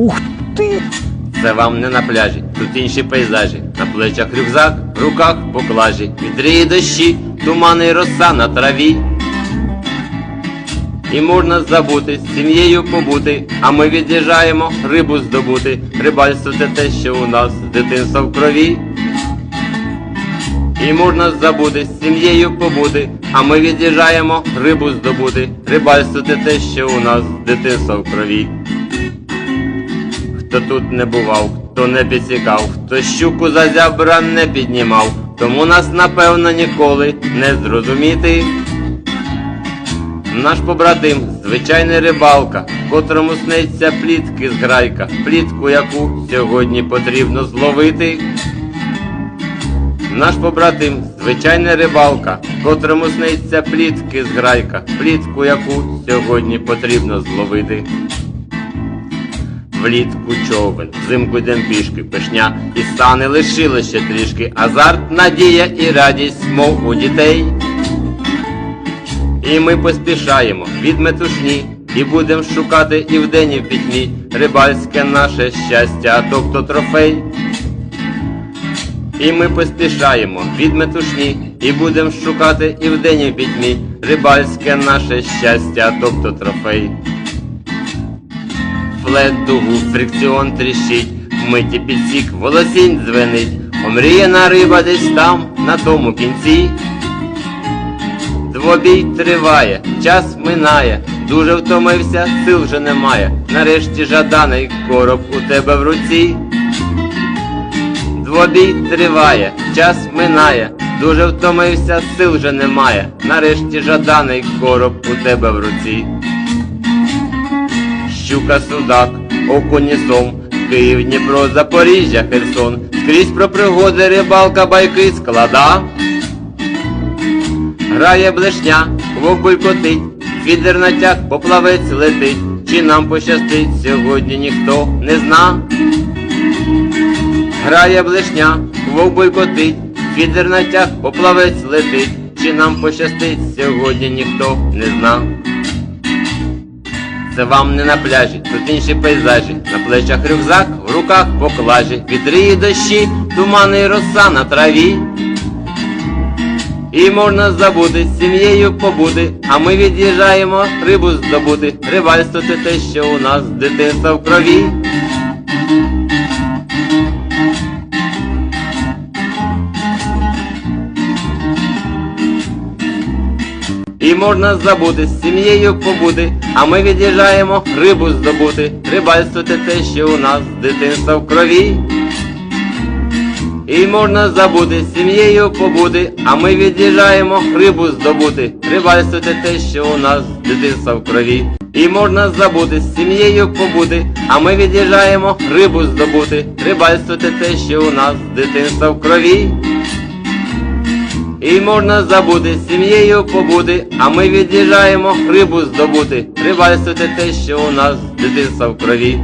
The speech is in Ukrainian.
Ух ти! Це вам не на пляжі, тут інші пейзажі, на плечах рюкзак, в руках поклажі, вітрі і дощі, тумани й роса на траві. І можна забути, з сім'єю побути, а ми від'їжджаємо рибу здобути. Рибальство це те, що у нас з в крові. І можна забути, з сім'єю побути, а ми від'їжджаємо рибу здобути. Рибальство це те, що у нас з дитинства в крові. Хто тут не бував, хто не підсікав, хто щуку за зябра не піднімав, тому нас напевно ніколи не зрозуміти. Наш побратим, звичайний рибалка, котрому сниться плітки з грайка, плітку, яку сьогодні потрібно зловити. Наш побратим, звичайний рибалка, котрому сниться плітки з грайка, плітку, яку сьогодні потрібно зловити. Влітку човен, взимку йдем пішки, пишня і сани лишили ще трішки, азарт, надія і радість, мов у дітей. І ми поспішаємо від метушні, і будем шукати і вдень, і в пітьмі рибальське наше щастя, тобто трофей. І ми поспішаємо від метушні, і будем шукати і вдень, і в пітьмі рибальське наше щастя, тобто трофей. Флет дугу, фрикціон тріщить, вмиті підсік, волосінь дзвенить, омріяна риба десь там, на тому кінці. Двобій триває, час минає, дуже втомився, сил вже немає. Нарешті жаданий короб у тебе в руці. Двобій триває, час минає, дуже втомився, сил вже немає. Нарешті жаданий короб у тебе в руці. Щука судак, окуні сом, Київ, Дніпро, Запоріжжя, Херсон, скрізь про пригоди рибалка байки склада. Грає блешня, вовк булькотить, фідер натяг, поплавець летить, чи нам пощастить сьогодні ніхто не зна. Грає блешня, вовк булькотить, фідер натяг, поплавець летить, чи нам пощастить сьогодні ніхто не зна. Це вам не на пляжі, тут інші пейзажі, на плечах рюкзак, в руках поклажі, вітри і дощі, тумани і роса на траві. І можна забути, з сім'єю побути, а ми від'їжджаємо рибу здобути. Рибальство це те, що у нас дитинство в крові. І можна забути, з сім'єю побути, а ми від'їжджаємо рибу здобути. Рибальство це те, що у нас з дитинства в крові. І можна забути, з сім'єю побути, а ми від'їжджаємо рибу здобути. Рибальство це те, що у нас з в крові. І можна забути, з сім'єю побути, а ми від'їжджаємо рибу здобути. Рибальство це те, що у нас з в крові. І можна забути, сім'єю побути, а ми від'їжджаємо рибу здобути. Рибальство це те, що у нас дитинство в крові.